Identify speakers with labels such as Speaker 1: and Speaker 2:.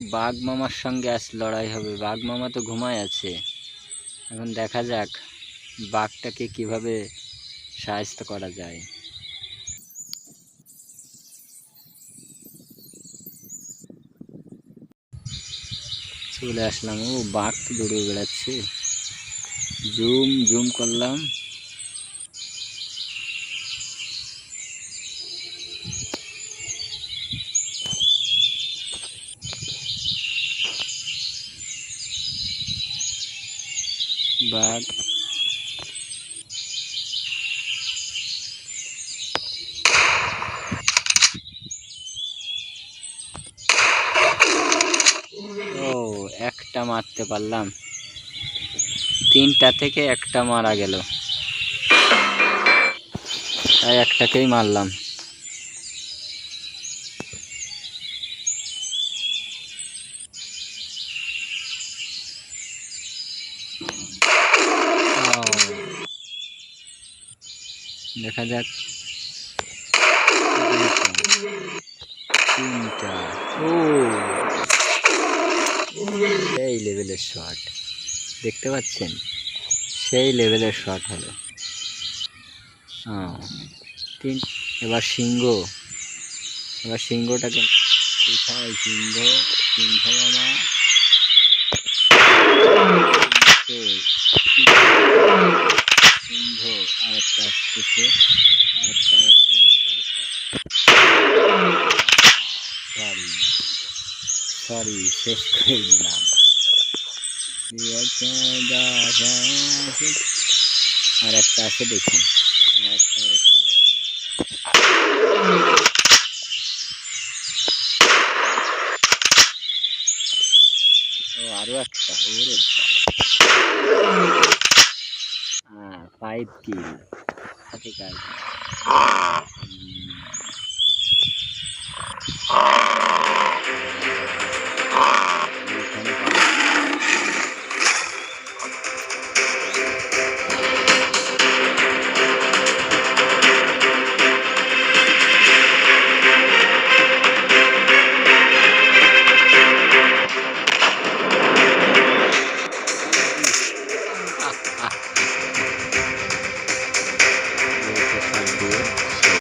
Speaker 1: বাঘ মামার সঙ্গে আজ লড়াই হবে। বাঘ মামা তো ঘুমায় আছে। এখন দেখা যাক বাঘটাকে কীভাবে সাহায্য করা যায়। চলে আসলাম। ও বাঘ দৌড়ে বেড়াচ্ছে। জুম জুম করলাম। বাঘ ও একটা মারতে পারলাম। তিনটা থেকে একটা মারা গেল। তাই একটাকেই মারলাম ও, দেখা যাক। তিনটা। ও। সেই লেভেলের শট দেখতে পাচ্ছেন? সেই লেভেলের শট হলো। তিন, এবার সিংহ। এবার সিংহটাকে কোথায়? সিংহ সিংহ মামা এই যে, সিংহ আরেকটা আরেকটা সরি সরি শেষ করে দিলাম। আর একটা আছে দেখুন। আর একটা আর একটা আরও একটা ওরে বাবা। হ্যাঁ ফাইভ কিল Okay guys.